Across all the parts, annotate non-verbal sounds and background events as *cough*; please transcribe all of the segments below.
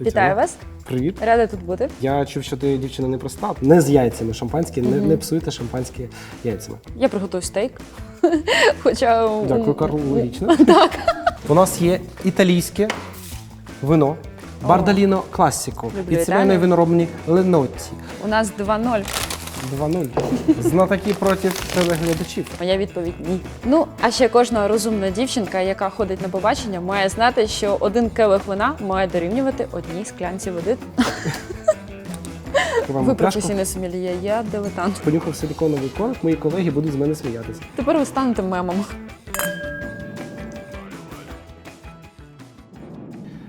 Вітаю вас, Привіт. рада тут бути. Я чув, що ти дівчина не проста. Не з яйцями шампанське, не, не псуйте шампанське яйцями. Я приготую стейк. *laughs* Хоча Дякую, Карл. Логічно. *laughs* Так. У нас є італійське вино Бардаліно Класіко Люблю сімейної Італію. виноробні Ленотті. У нас 2-0. 2-0. Знатоки проти телеглядачів. Моя відповідь ні. Ну а ще кожна розумна дівчинка, яка ходить на побачення, має знати, що один келих вина має дорівнювати одній склянці води. Відкриваємо Ви пляшку. професійне сомельє, я дилетант. Понюхав силіконовий коник, мої колеги будуть з мене сміятися. Тепер ви станете мемом.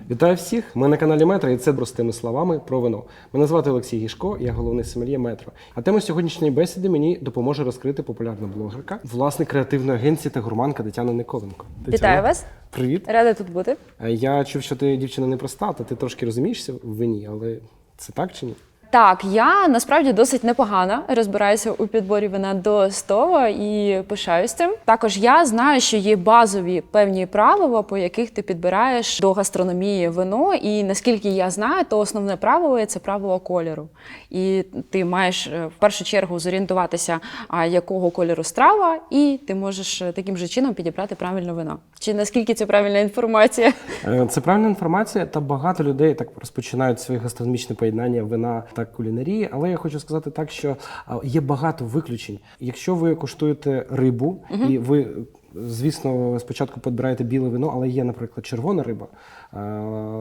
Вітаю всіх! Ми на каналі Метро і це простими словами про вино. Мене звати Олексій Гішко, я головний сомельє Метро. А тема сьогоднішньої бесіди мені допоможе розкрити популярна блогерка, власник креативної агенції та гурманка Тетяна Николенко. Вітаю вас, Привіт. рада тут бути. Е, Я чув, що ти дівчина непроста, та ти трошки розумієшся в вині, але це так чи ні? Так, я насправді досить непогано розбираюся у підборі вина до стова і пишаюсь цим. Також я знаю, що є базові певні правила, по яких ти підбираєш до гастрономії вино. І наскільки я знаю, то основне правило це правило кольору. І ти маєш е, в першу чергу зорієнтуватися, якого кольору страва, і ти можеш е, таким же чином підібрати правильне вино. Чи наскільки це правильна інформація? Е, Це правильна інформація, та багато людей так розпочинають своє гастрономічне поєднання вина та кулінарії. Але я хочу сказати так, що є багато виключень. Якщо ви куштуєте рибу, і ви, звісно, спочатку підбираєте біле вино, але є, наприклад, червона риба.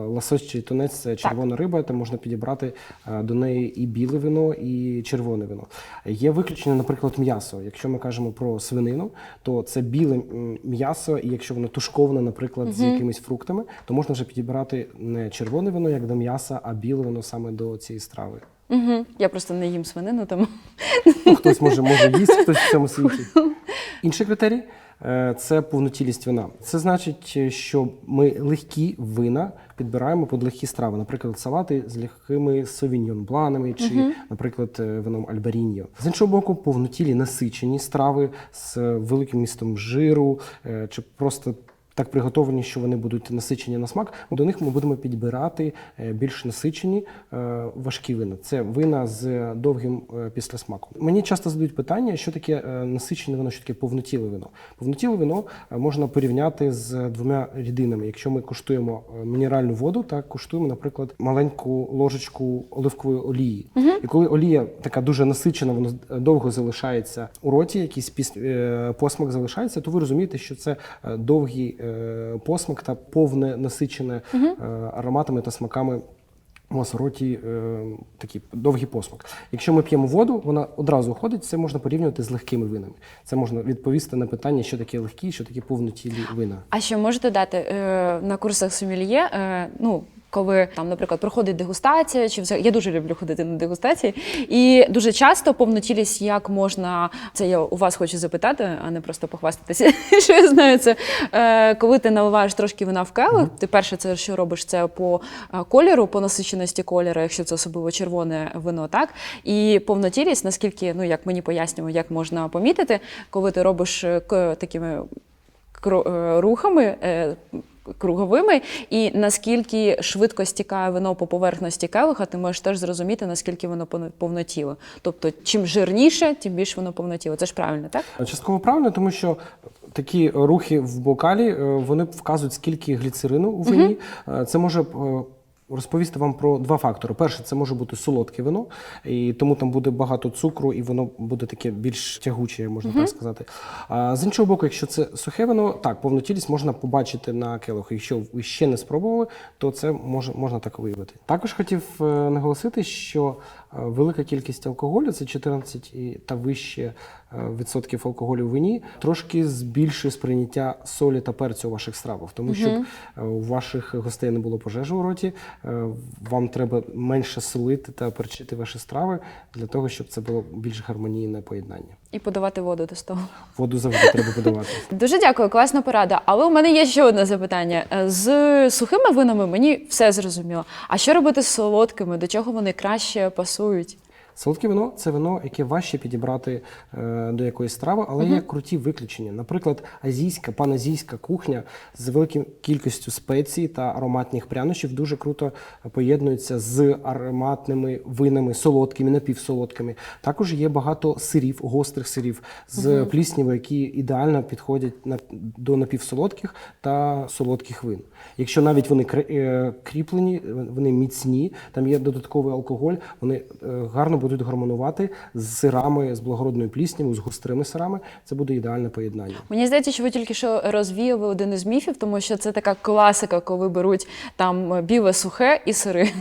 Лосось чи тунець це червона риба, то можна підібрати до неї і біле вино, і червоне вино. Є виключення, наприклад, м'ясо. Якщо ми кажемо про свинину, то це біле м'ясо, і якщо воно тушковане, наприклад, з якимись фруктами, то можна вже підібрати не червоне вино, як до м'яса, а біле вино саме до цієї страви. Угу. Я просто не їм свинину, тому Ну, хтось може може їсти, хтось в цьому світі. Інший критерій е, це повнотілість вина. Це значить, що ми легкі вина підбираємо під легкі страви, наприклад, салати з легкими совіньйон бланами чи, наприклад, е, вином альбаріньо. З іншого боку, повнотілі насичені страви з великим містом жиру е, чи просто. Так приготовані, що вони будуть насичені на смак. До них ми будемо підбирати е, більш насичені е, важкі вина. Це вина з довгим е, післясмаком. Мені часто задають питання, що таке насичене вино, що таке повнотіле вино. Повнотіле вино можна порівняти з двома рідинами. Якщо ми куштуємо мінеральну воду, так куштуємо, наприклад, маленьку ложечку оливкової олії. І коли олія така дуже насичена, вона довго залишається у роті, якийсь посмак залишається, то ви розумієте, що це довгий посмак та повне насичене е, ароматами та смаками. У нас в роті е, такий довгий посмак. Якщо ми п'ємо воду, вона одразу уходить. Це можна порівнювати з легкими винами. Це можна відповісти на питання, що таке легкі, що таке повнотілі вина. А що можете дати е, на курсах сомельє? Е, ну, коли там, наприклад, проходить дегустація, чи взагалі я дуже люблю ходити на дегустації, і дуже часто повнотілість, як можна це я у вас хочу запитати, а не просто похвастатися, *laughs* що я знаю це. Е, коли ти наливаєш трошки вина в келих, ти перше це що робиш це по е, кольору, по насиченості кольору, якщо це особливо червоне вино, так і повнотілість, наскільки ну як мені пояснювали, як можна помітити, коли ти робиш е, такими рухами. Е, Круговими, і наскільки швидко стікає вино по поверхності келиха, ти можеш теж зрозуміти, наскільки воно повнотіло. Тобто, чим жирніше, тим більше воно повнотіло. Це ж правильно, так? Частково правильно, тому що такі рухи в бокалі е, вони вказують, скільки гліцерину у вині. Угу. Це може. Розповісти вам про два фактори. Перше, це може бути солодке вино, і тому там буде багато цукру, і воно буде таке більш тягуче, можна так сказати. А з іншого боку, якщо це сухе вино, так, повнотілість можна побачити на келиху. Якщо ви ще не спробували, то це може, можна так виявити. Також хотів е, наголосити, що е, велика кількість алкоголю, це 14 і та вище відсотків алкоголю в вині, трошки збільшує сприйняття солі та перцю у ваших стравах. Тому щоб е, у ваших гостей не було пожежі у роті, е, вам треба менше солити та перчити ваші страви для того, щоб це було більш гармонійне поєднання. І подавати воду до столу. Воду завжди треба подавати. *laughs* Дуже дякую, класна порада. Але у мене є ще одне запитання. Е, З сухими винами мені все зрозуміло. А що робити з солодкими? До чого вони краще пасують? Солодке вино це вино, яке важче підібрати е, до якоїсь страви, але є круті виключення. Наприклад, азійська, паназійська кухня з великою кількістю спецій та ароматних прянощів дуже круто поєднується з ароматними винами, солодкими, напівсолодкими. Також є багато сирів, гострих сирів з пліснявою, які ідеально підходять до напівсолодких та солодких вин. Якщо навіть вони е, кріплені, вони міцні, там є додатковий алкоголь, вони е, гарно будуть гармонувати з сирами, з благородною пліснявою, з гострими сирами. Це буде ідеальне поєднання. Мені здається, що ви тільки що розвіяли один із міфів, тому що це така класика, коли беруть там е, біле сухе і сири. *laughs*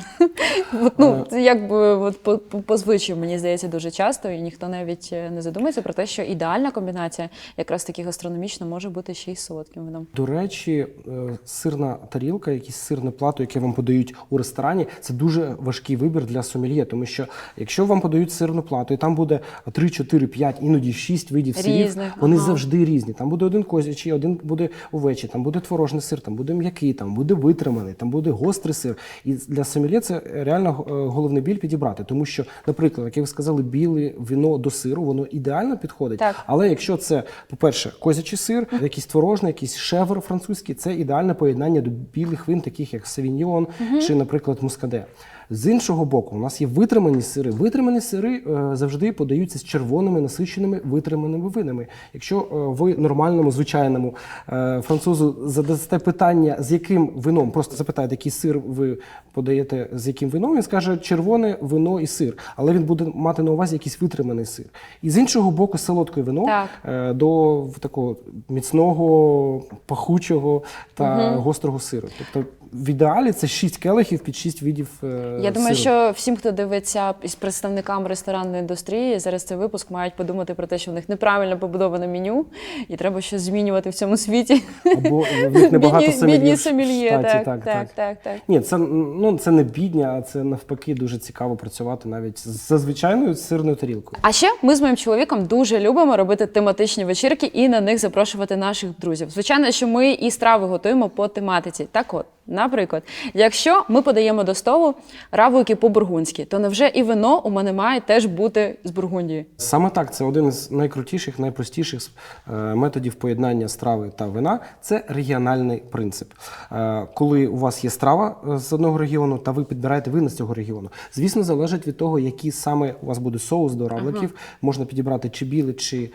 Ну, це якби от, по, по, звичаю, мені здається, дуже часто, і ніхто навіть е, не задумується про те, що ідеальна комбінація, якраз таки гастрономічна, може бути ще й солодким вином. До речі, е, сирна тарілка, якісь сирне плато, яке вам подають у ресторані, це дуже важкий вибір для сомельє, тому що якщо вам подають сирну плату, і там буде 3, 4, 5, іноді 6 видів сирів, Різних, вони ага. завжди різні. Там буде один козячий, один буде овечий, там буде творожний сир, там буде м'який, там буде витриманий, там буде гострий сир. І для сомельє це реально е, головний біль підібрати, тому що, наприклад, як ви сказали, біле вино до сиру, воно ідеально підходить. Так. Але якщо це, по-перше, козячий сир, якийсь творожний, якийсь шевр французький, це ідеальне поєднання до білих вин, таких як савіньйон чи, наприклад, мускаде. З іншого боку, у нас є витримані сири. Витримані сири е, завжди подаються з червоними насиченими витриманими винами. Якщо е, ви нормальному, звичайному е, французу задасте питання, з яким вином, просто запитаєте, який сир ви подаєте, з яким вином, він скаже червоне вино і сир, але він буде мати на увазі якийсь витриманий сир. І з іншого боку, солодке вино Так. до такого міцного, пахучого та гострого сиру. Тобто в ідеалі це шість келихів під шість видів. е, Я думаю, сиру. що всім, хто дивиться із представникам ресторанної індустрії, зараз цей випуск мають подумати про те, що в них неправильно побудоване меню, і треба щось змінювати в цьому світі. або в них небагато Бідні- сомельє бідні в сомельє, штаті, так, так, так, так, так. Ні, це ну це не бідня, а це навпаки дуже цікаво працювати навіть з за звичайною сирною тарілкою. А ще ми з моїм чоловіком дуже любимо робити тематичні вечірки і на них запрошувати наших друзів. Звичайно, що ми і страви готуємо по тематиці. Так от, наприклад, якщо ми подаємо до столу равлики по-бургундськи, то невже і вино у мене має теж бути з Бургундії? Саме так, це один із найкрутіших, найпростіших е, методів поєднання страви та вина. Це регіональний принцип. Е, Коли у вас є страва е, з одного регіону, та ви підбираєте вина з цього регіону. Звісно, залежить від того, який саме у вас буде соус до равликів. Можна підібрати чи біле, чи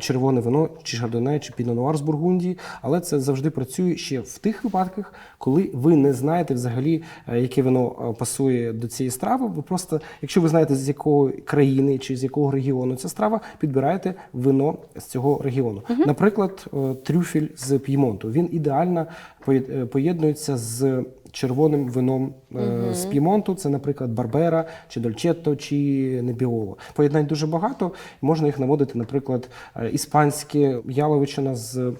червоне вино, чи шардоне, чи пінонуар з Бургундії. Але це завжди працює ще в тих випадках, коли ви не знаєте взагалі, е, яке вино е, пасує до цієї страви. Ви просто, якщо ви знаєте, з якої країни чи з якого регіону ця страва, підбираєте вино з цього регіону. Наприклад, е, трюфель з П'ємонту. Він ідеально поєднується з червоним вином е, з П'ємонту. Це, наприклад, Барбера, чи Дольчетто, чи Небіоло. Поєднань дуже багато. Можна їх наводити, наприклад, іспанське яловичина з.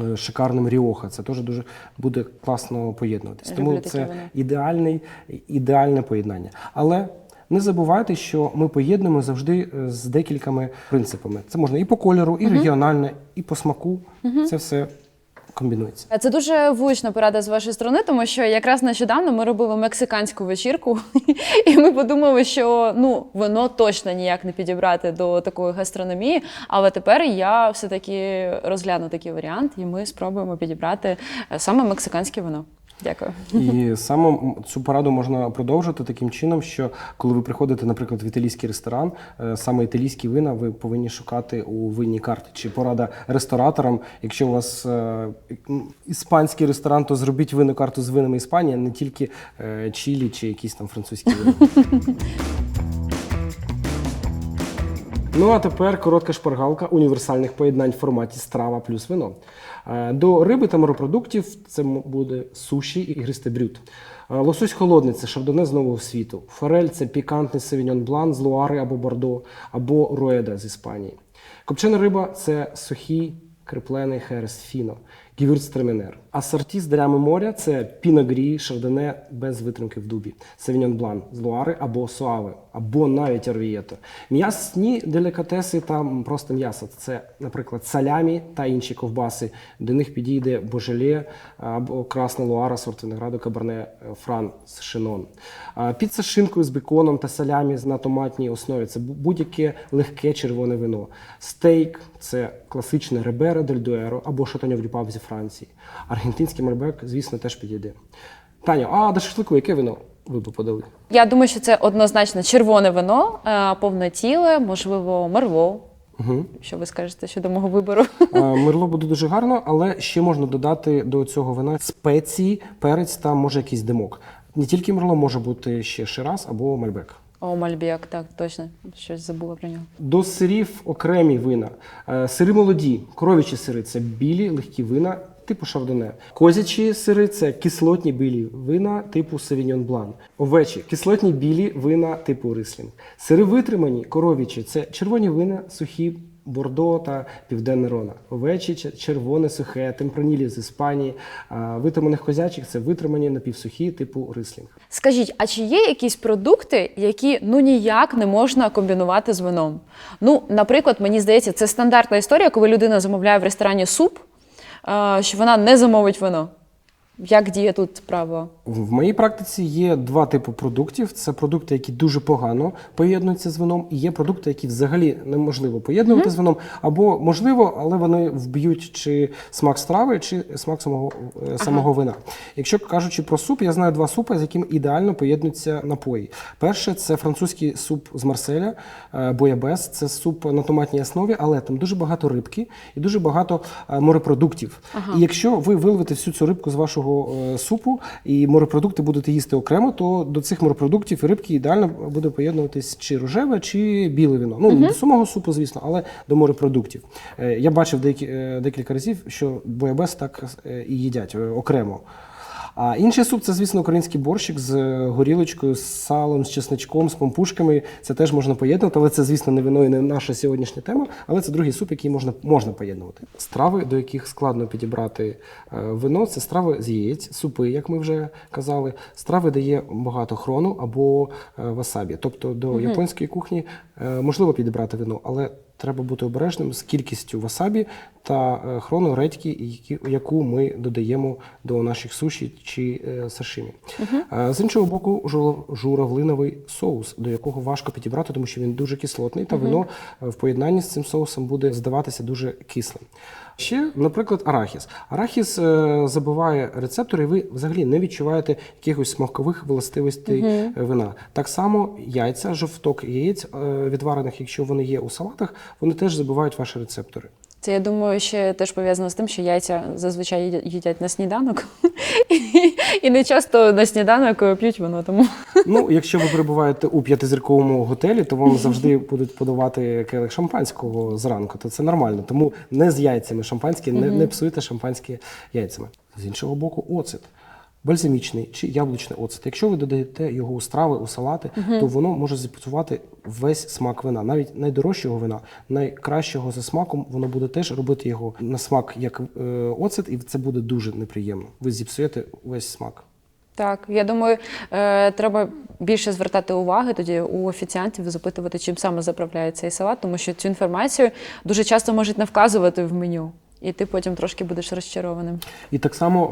Е, Шикарним Ріоха, це теж дуже буде класно поєднуватись. Тому це ідеальний, ідеальне поєднання. Але не забувайте, що ми поєднуємо завжди е, з декількома принципами. Це можна і по кольору, і регіональне, і по смаку. Це все комбінується. Це дуже влучна порада з вашої сторони, тому що якраз нещодавно ми робили мексиканську вечірку, *laughs* і ми подумали, що ну вино точно ніяк не підібрати до такої гастрономії. Але тепер я все таки розгляну такий варіант, і ми спробуємо підібрати е, саме мексиканське вино. Дякую. І саме цю пораду можна продовжити таким чином, що коли ви приходите, наприклад, в італійський ресторан, е, саме італійські вина ви повинні шукати у винній карті. Чи порада рестораторам, якщо у вас е, іспанський ресторан, то зробіть винну карту з винами Іспанії, а не тільки е, чилі чи якісь там французькі вина. Ну а тепер коротка шпаргалка універсальних поєднань в форматі страва плюс вино. Е, До риби та морепродуктів це буде суші і гристе брют. Е, Лосось холодний це шардоне з нового світу. Форель це пікантний савіньон блан з Луари або Бордо, або Руеда з Іспанії. Копчена риба це сухий креплений херес фіно. Гівюрцтременер. Асорті з дарями моря це піногрі, шардоне без витримки в дубі, савіньон блан з луари або суави, або навіть орвієто. М'ясні делікатеси там просто м'ясо. Це, наприклад, салямі та інші ковбаси. До них підійде божеле або красна луара, сорт винограду, кабарне фран з шинон. Піца з шинкою з беконом та салямі на томатній основі це будь-яке легке червоне вино. Стейк це класичне реберо дель дуеро або шатоньов дюпап зі Франції. Аргентинський мальбек, звісно, теж підійде. Таня, а до шашлику яке вино ви б подали? Я думаю, що це однозначно червоне вино, е, повнотіле, можливо, мерло. Угу. Що ви скажете щодо мого вибору? Мерло буде дуже гарно, але ще можна додати до цього вина спеції, перець та може якийсь димок. Не тільки мерло може бути ще шираз або мальбек. О, Мальбек, так, точно. Щось забула про нього. До сирів окремі вина. Е, Сири молоді, коров'ячі сири це білі, легкі вина типу шардоне. Козячі сири це кислотні білі вина типу савіньон блан. Овечі кислотні білі вина типу рислінг. Сири витримані, коров'ячі це червоні вина, сухі. Бордо та Південне Рона. Овечі, червоне, сухе, темпранілі з Іспанії. Витриманих козячих це витримані напівсухі, типу рислінг. Скажіть, а чи є якісь продукти, які ну ніяк не можна комбінувати з вином? Ну, наприклад, мені здається, це стандартна історія, коли людина замовляє в ресторані суп, що вона не замовить вино. Як діє тут право? В моїй практиці є два типи продуктів: це продукти, які дуже погано поєднуються з вином, і є продукти, які взагалі неможливо поєднувати з вином, або можливо, але вони вб'ють чи смак страви, чи смак самого, е, самого вина. Якщо кажучи про суп, я знаю два супи, з якими ідеально поєднуються напої. Перше це французький суп з Марселя, е, боябес. Це суп на томатній основі, але там дуже багато рибки і дуже багато е, морепродуктів. І якщо ви виловите всю цю рибку з вашого е, супу і морепродукти будете їсти окремо, то до цих морепродуктів і рибки ідеально буде поєднуватись чи рожеве, чи біле вино. Ну угу. до самого супу, звісно, але до морепродуктів. Е, Я бачив е, декілька разів, що боябес так і їдять окремо. А інший суп це, звісно, український борщик з е, горілочкою, з салом, з чесничком, з пампушками. Це теж можна поєднувати, але це, звісно, не вино і не наша сьогоднішня тема. Але це другий суп, який можна, можна поєднувати. Страви, до яких складно підібрати е, вино, це страви з яєць, супи, як ми вже казали. Страви, де є багато хрону або е, васабі. Тобто до японської кухні можливо підібрати вино, але треба бути обережним з кількістю васабі та е, хрону редьки, які- яку ми додаємо до наших суші чи е, сашимі. Угу. З іншого боку, журавлиновий соус, до якого важко підібрати, тому що він дуже кислотний, та вино е, в поєднанні з цим соусом буде здаватися дуже кислим. Ще, наприклад, арахіс. Арахіс е, забиває рецептори, і ви взагалі не відчуваєте якихось смакових властивостей е, вина. Так само яйця, жовток яєць е, відварених, якщо вони є у салатах, вони теж забивають ваші рецептори. Це я думаю, ще теж пов'язано з тим, що яйця зазвичай їдять- на сніданок, і не часто на сніданок п'ють воно. Тому Ну, якщо ви перебуваєте у п'ятизірковому готелі, то вам завжди будуть подавати келих шампанського зранку. То це нормально. Тому не з яйцями шампанське, не, не псуйте шампанське яйцями. З іншого боку, оцет. Бальзамічний чи яблучний оцет. Якщо ви додаєте його у страви, у салати, то воно може зіпсувати весь смак вина. Навіть найдорожчого вина, найкращого за смаком, воно буде теж робити його на смак як е, оцет, і це буде дуже неприємно. Ви зіпсуєте весь смак. так, я думаю, е, треба більше звертати уваги тоді у офіціантів, запитувати, чим саме заправляє цей салат, тому що цю інформацію дуже часто можуть не вказувати в меню, і ти потім трошки будеш розчарованим. І так само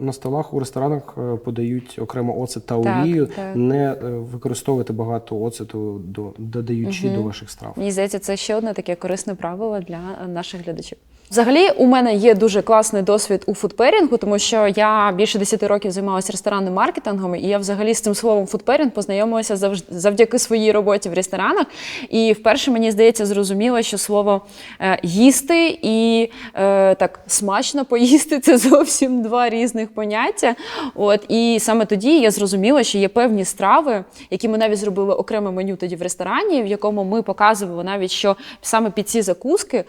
е, на столах у ресторанах е, подають окремо оцет та олію. так. Не використовувати багато оцету, до, додаючи до ваших страв. Мені здається, це ще одне таке корисне правило для е, наших глядачів. Взагалі, у мене є дуже класний досвід у фудперінгу, тому що я більше 10 років займалася ресторанним маркетингом, і я взагалі з цим словом фудперінг познайомилася завдяки своїй роботі в ресторанах. І вперше мені здається зрозуміло, що слово е, їсти і е, так смачно поїсти це зовсім два різних поняття. От і саме тоді я зрозуміла, що є певні страви, які ми навіть зробили окреме меню тоді в ресторані, в якому ми показували навіть, що саме під ці закуски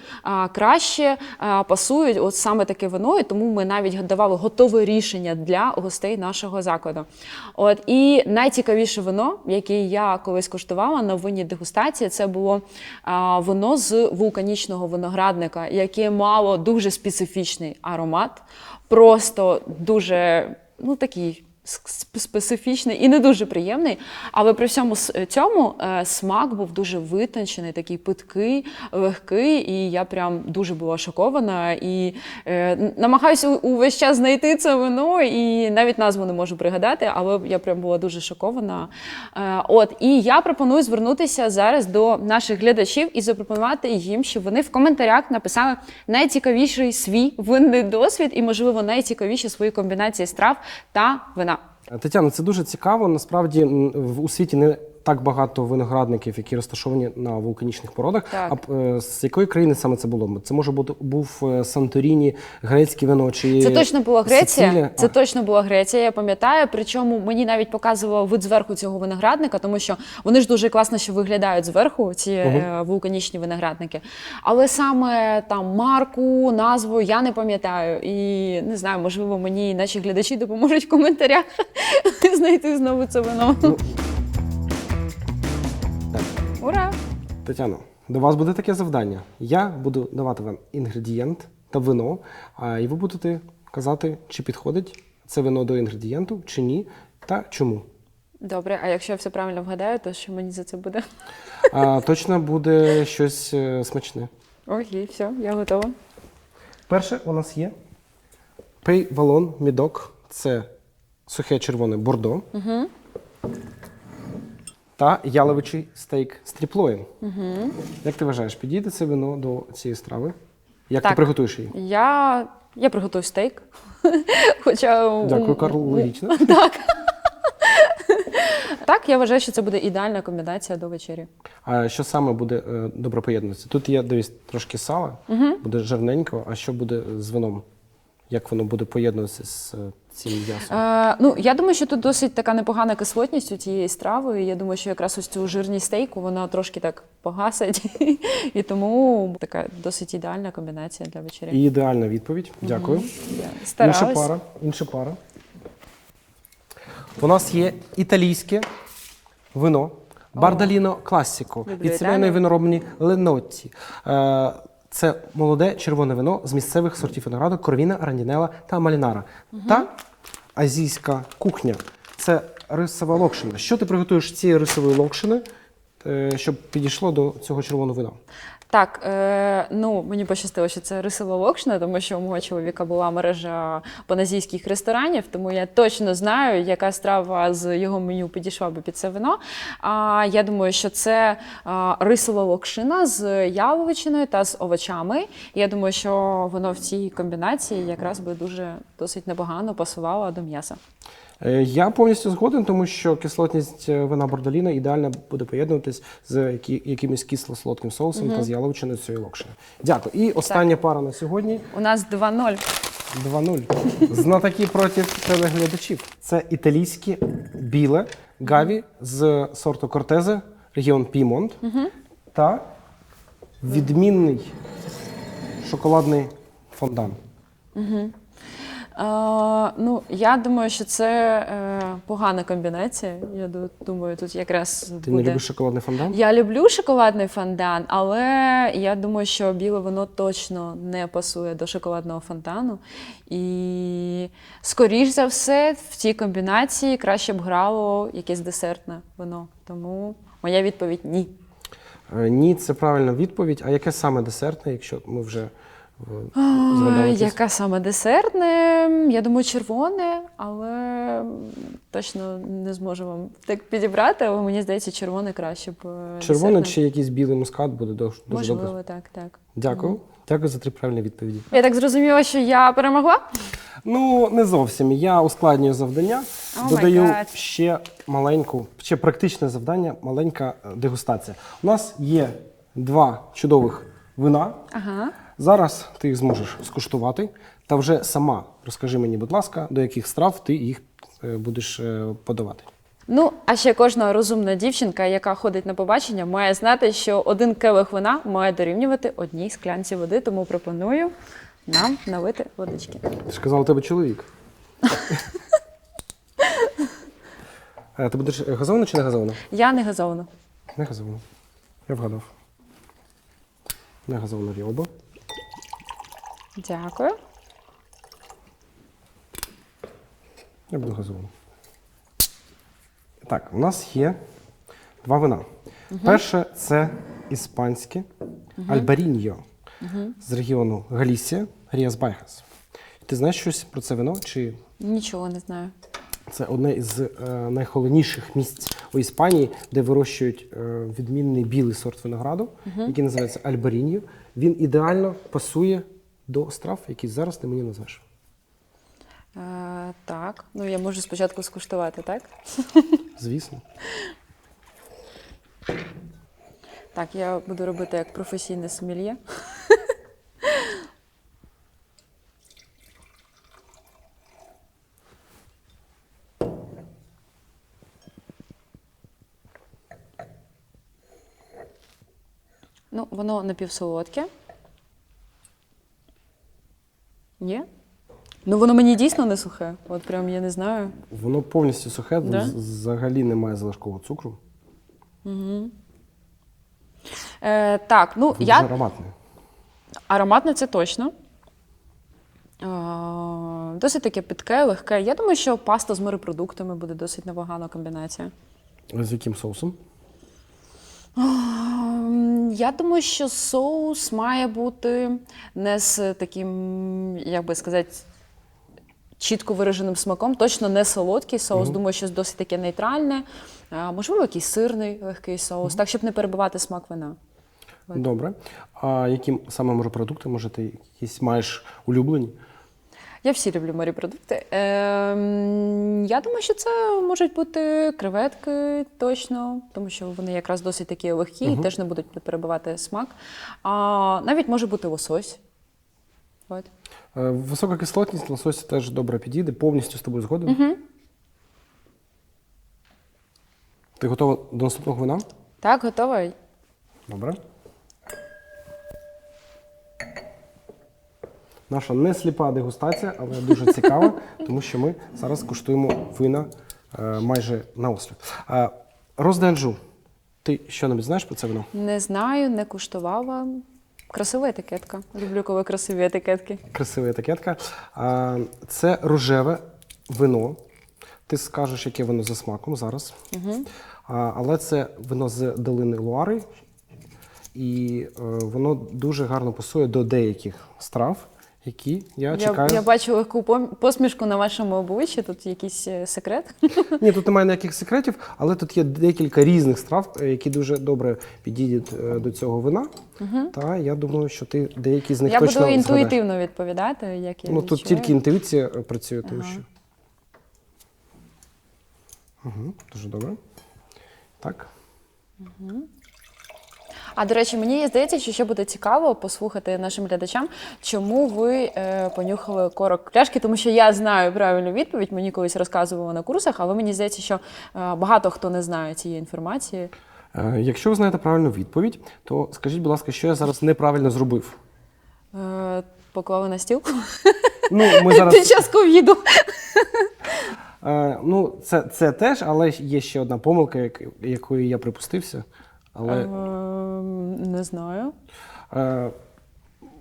краще пасують от саме таке вино, і тому ми навіть давали готове рішення для гостей нашого закладу. От і найцікавіше вино, яке я колись куштувала на винній дегустації, це було вино з вулканічного виноградника, яке мало дуже специфічний аромат, просто дуже ну такий. Специфічний і не дуже приємний, але при всьому цьому е, смак був дуже витончений, такий питкий, легкий, і я прям дуже була шокована. І е, намагаюся увесь час знайти це вино, і навіть назву не можу пригадати, але я прям була дуже шокована. Е, от і я пропоную звернутися зараз до наших глядачів і запропонувати їм, щоб вони в коментарях написали найцікавіший свій винний досвід і, можливо, найцікавіші свої комбінації страв та вина. Тетяно, це дуже цікаво. Насправді в- у світі не так багато виноградників, які розташовані на вулканічних породах. Так. А е, з якої країни саме це було? Це може бути був е, Санторіні, грецьке вино чи Це точно була Греція. Сицилія? Це А, точно була Греція, я пам'ятаю. Причому мені навіть показував вид зверху цього виноградника, тому що вони ж дуже класно ще виглядають зверху, ці е, вулканічні виноградники. Але саме там марку, назву я не пам'ятаю. І не знаю, можливо, мені наші глядачі допоможуть в коментарях *laughs* знайти знову це вино. Ну, Ура! Тетяно, до вас буде таке завдання. Я буду давати вам інгредієнт та вино, а і ви будете казати, чи підходить це вино до інгредієнту, чи ні, та чому. Добре, а якщо я все правильно вгадаю, то що мені за це буде? А, точно буде щось е, смачне. Окей, все, я готова. Перше у нас є пей валон мідок. Це сухе червоне бордо. Угу. Та яловичий стейк з тріплоєм. Угу. Як ти вважаєш, підійде це вино до цієї страви? Як ти Так. приготуєш її? Я, я приготую стейк. *laughs* Хоча Дякую, Карл, логічно. *laughs* Так. Так, я вважаю, що це буде ідеальна комбінація до вечері. А що саме буде е, добре поєднуватися? Тут є дивись, трошки сала, буде жирненько, а що буде з вином? Як воно буде поєднуватися з е, цим м'ясом? Е, ну, я думаю, що тут досить така непогана кислотність у цієї страви. і Я думаю, що якраз ось цю жирність стейку вона трошки так погасить. *laughs* І тому така досить ідеальна комбінація для вечері. І ідеальна відповідь. Дякую. Я Інша пара. Інша пара. У нас є італійське вино Бардаліно Класіко Люблю від сімейної виноробні Ленотті. Е, Це молоде червоне вино з місцевих сортів винограду Корвіна, Рандінела та Малінара. Та азійська кухня. Це рисова локшина. Що ти приготуєш цієї рисової локшини, щоб підійшло до цього червоного вина? Так, е, ну мені пощастило, що це рисова локшина, тому що у мого чоловіка була мережа паназійських ресторанів, тому я точно знаю, яка страва з його меню підійшла би під це вино. А я думаю, що це рисова локшина з яловичиною та з овочами. Я думаю, що воно в цій комбінації якраз би дуже досить непогано пасувало до м'яса. Е, Я повністю згоден, тому що кислотність е, вина бордоліна ідеально буде поєднуватись з які- якимось кисло-солодким соусом та з яловичиною цієї локшини. Дякую. І остання пара на сьогодні У нас 2-0. 2-0. Знатоки проти телеглядачів. Це італійське біле гаві з сорту Кортезе, регіон Пімонт та відмінний шоколадний фондан. Ну, я думаю, що це е, погана комбінація. Я думаю, тут якраз Ти буде. не любиш шоколадний фондан? Я люблю шоколадний фондан, але я думаю, що біле вино точно не пасує до шоколадного фонтану. І, скоріш за все, в цій комбінації краще б грало якесь десертне вино. Тому моя відповідь ні. Е, Ні, це правильна відповідь. А яке саме десертне, якщо ми вже Ой, згадали? це? Яке саме десертне? Я думаю, червоне, але точно не зможу вам так підібрати, але мені здається, червоне краще б. е, Червоне десертне. чи якийсь білий мускат буде дуже, дуже Можливо, добре. так, так. Дякую. Дякую за три правильні відповіді. Я так зрозуміла, що я перемогла. Ну, не зовсім. Я ускладнюю завдання, О май додаю гад. ще маленьку, ще практичне завдання, маленька е, дегустація. У нас є два чудових вина. Ага. Зараз ти їх зможеш скуштувати. Та вже сама розкажи мені, будь ласка, до яких страв ти їх е, будеш е, подавати. Ну, а ще кожна розумна дівчинка, яка ходить на побачення, має знати, що один келих вина має дорівнювати одній склянці води, тому пропоную нам налити водички. Ти ж казала, у тебе чоловік. *laughs* Е, Ти будеш газовано чи не газовано? Я не газована. Не газовано. Я вгадав. Не газовано ріоба. Дякую. Я буду газований. Так, у нас є два вина. Перше це іспанське Альбаріньо з регіону Галісія, Ріас Байхас. Ти знаєш щось про це вино? Чи Нічого не знаю. це одне із е, найхолодніших місць у Іспанії, де вирощують е, відмінний білий сорт винограду, який називається Альбаріньо. Він ідеально пасує до страв, які зараз ти мені назвеш. Е, так, ну я можу спочатку скуштувати, так? Звісно. Так, я буду робити як професійне сомельє. Ну, воно напівсолодке. Ні? Ну, воно мені дійсно не сухе. От прям я не знаю. Воно повністю сухе, Да? з- взагалі немає залишкового цукру. Е, так, ну Дуже я ароматне. Ароматне це точно. Е, Досить таке питке, легке. Я думаю, що паста з морепродуктами буде досить непогана комбінація. З яким соусом? Я думаю, що соус має бути не з таким, як би сказати, чітко вираженим смаком, точно не солодкий соус. Думаю, що досить таке нейтральне. Можливо, якийсь сирний легкий соус, так, щоб не перебивати смак вина. Добре. А яким саме морепродукти, може, ти якісь маєш улюблені? Я всі люблю морепродукти. Ем, я думаю, що це можуть бути креветки точно, тому що вони якраз досить такі легкі і теж не будуть перебивати смак. А навіть може бути лосось. От. Е, Висока кислотність лосося теж добре підійде, повністю з тобою згоден. Ти готова до наступного вина? Так, готова. Добре. Наша не сліпа дегустація, але дуже цікава, *laughs* тому що ми зараз куштуємо вина е, майже на осліп. Е, Розданжу. Ти що-небудь знаєш про це вино? Не знаю, не куштувала. Красива етикетка. Люблю, коли красиві етикетки. Красива етикетка. А, Це рожеве вино. Ти скажеш, яке воно за смаком зараз. А, Але це вино з долини Луари, і е, воно дуже гарно пасує до деяких страв, які я Я, чекаю. я бачу легку посмішку на вашому обличчі. Тут якийсь е, секрет. *laughs* Ні, тут немає ніяких секретів, але тут є декілька різних страв, е, які дуже добре підійдуть е, до цього вина. Та я думаю, що ти деякі з них Я точно буду згадаєш. інтуїтивно відповідати, як я Ну тут відчуваю. тільки інтуїція працює, тому Ага. що. Угу, дуже добре. Так. А до речі, мені здається, що ще буде цікаво послухати нашим глядачам, чому ви е, понюхали корок пляшки, тому що я знаю правильну відповідь. Мені колись розказували на курсах, але мені здається, що е, багато хто не знає цієї інформації. Е, якщо ви знаєте правильну відповідь, то скажіть, будь ласка, що я зараз неправильно зробив? Е, поклали на стіл Ну, ми *laughs* під час ковіду. Е, ну, це, це теж, але є ще одна помилка, як, якої я припустився. Але Е, не знаю. е,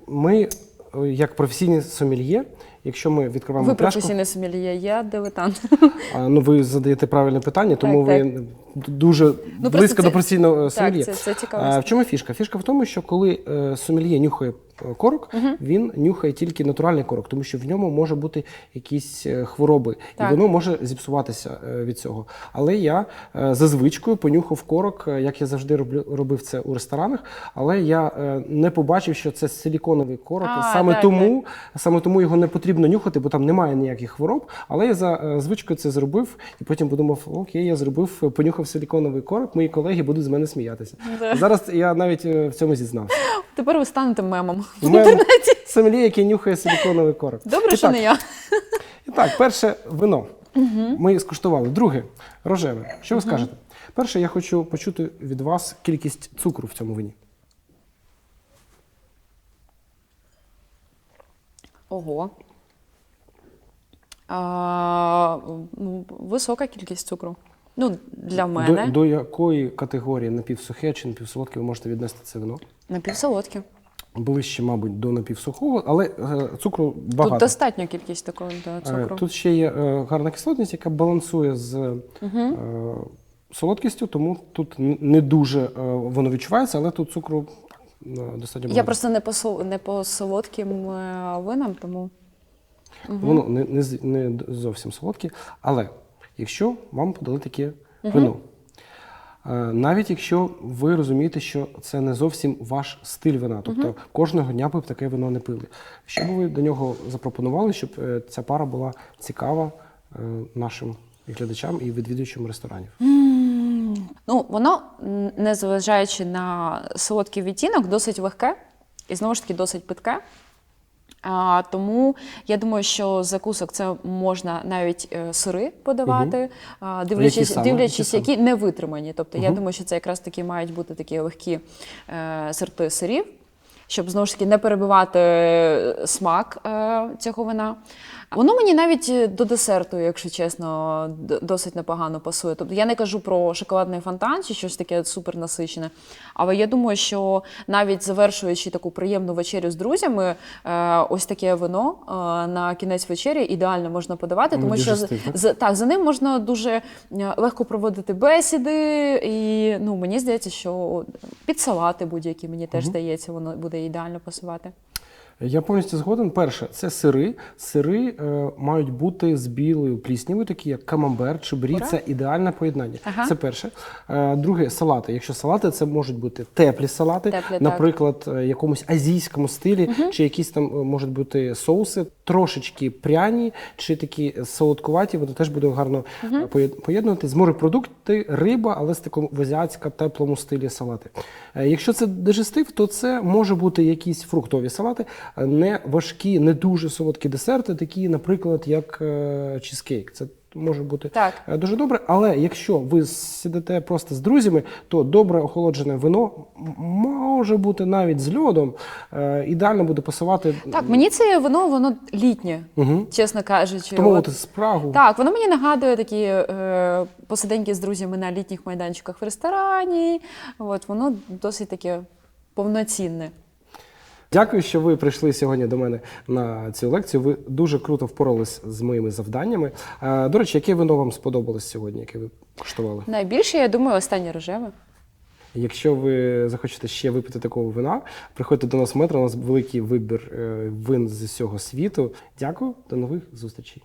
ми, е, як професійні сомельє, якщо ми відкриваємо Ви пляшку, професійний сомельє, я дилетант. *laughs* А, ну, ви задаєте правильне питання, тому Так, ви дуже просто близько це- до професійного сомельє. це- це цікаво. А, в чому фішка? Фішка в тому, що коли е, сомельє нюхає е, корок, він нюхає тільки натуральний корок, тому що в ньому може бути якісь е, хвороби, Так. і воно може зіпсуватися е, від цього. Але я е, за звичкою понюхав корок, е, як я завжди роблю, робив це у ресторанах, але я е, не побачив, що це силіконовий корок. А, саме так, тому саме тому його не потрібно нюхати, бо там немає ніяких хвороб. Але я за е, звичкою це зробив і потім подумав: окей, я зробив, понюхав силіконовий корок, мої колеги будуть з мене сміятися. Да. Зараз я навіть е, в цьому зізнався. Тепер ви станете мемом в У мене інтернеті. Сомельє, який нюхає силіконовий корок. Добре, І що так, не я. І так, перше вино. Ми скуштували. Друге рожеве. Що ви скажете? Перше, я хочу почути від вас кількість цукру в цьому вині. Ого. А, ну, висока кількість цукру. Ну, для мене. До, до якої категорії напівсухе чи напівсолодке ви можете віднести це вино? Напівсолодке. ближче, мабуть, до напівсухого, але е, цукру Тут багато. достатня кількість такого да, Е, цукру. Тут ще є е, гарна кислотність, яка балансує з е, солодкістю, тому тут не дуже е, воно відчувається, але тут цукру е, достатньо багато. Я просто не по, не по солодким е, винам, тому Воно не, не, не зовсім солодке. Але якщо вам подали таке вино, е, навіть якщо ви розумієте, що це не зовсім ваш стиль вина, тобто кожного дня ви б таке вино не пили. Що б ви до нього запропонували, щоб е, ця пара була цікава е, нашим глядачам і відвідувачам ресторанів? ну, воно, незважаючи на солодкий відтінок, досить легке і знову ж таки досить питке. А, тому я думаю, що закусок це можна навіть е, сири подавати, а, дивлячись, саме? дивлячись, Які які не витримані. Тобто я думаю, що це якраз таки мають бути такі легкі е, сорти сирів, щоб знову ж таки не перебивати е, смак е, цього вина. Воно мені навіть е, до десерту, якщо чесно, досить непогано пасує. Тобто я не кажу про шоколадний фонтан чи щось таке супер насичене. Але я думаю, що навіть завершуючи таку приємну вечерю з друзями, е, ось таке вино е, на кінець вечері ідеально можна подавати, тому що з, так? за ним можна дуже легко проводити бесіди, і ну мені здається, що під салати будь-які мені теж здається, воно буде ідеально пасувати. Я повністю згоден. Перше, це сири. Сири е, мають бути з білою пліснявою, такі як камамбер чи брі. Це ідеальне поєднання. Ага. Це перше. Е, друге, салати. Якщо салати, це можуть бути теплі салати, Теплі, наприклад, е, якомусь азійському стилі, чи якісь там е, можуть бути соуси, трошечки пряні, чи такі солодкуваті. Воно теж буде гарно поєд- поєднувати. З морепродукти, риба, але з такому в азіатсько теплому стилі салати. Е, Якщо це дежестив, то це може бути якісь фруктові салати, не важкі, не дуже солодкі десерти, такі, наприклад, як е, чізкейк. Це може бути Так. Е, Дуже добре, але якщо ви сидите просто з друзями, то добре охолоджене вино може бути навіть з льодом. е, Ідеально буде пасувати. Так, мені це вино, воно літнє, Угу. чесно кажучи. Тому От- от спрагу. Так, воно мені нагадує такі е, посиденьки з друзями на літніх майданчиках в ресторані. От воно досить таке повноцінне. Дякую, що ви прийшли сьогодні до мене на цю лекцію. Ви дуже круто впорались з моїми завданнями. Е, До речі, яке вино вам сподобалось сьогодні, яке ви куштували? Найбільше, я думаю, останнє рожеве. Якщо ви захочете ще випити такого вина, приходьте до нас в метро. У нас великий вибір е, вин з усього світу. Дякую, до нових зустрічей.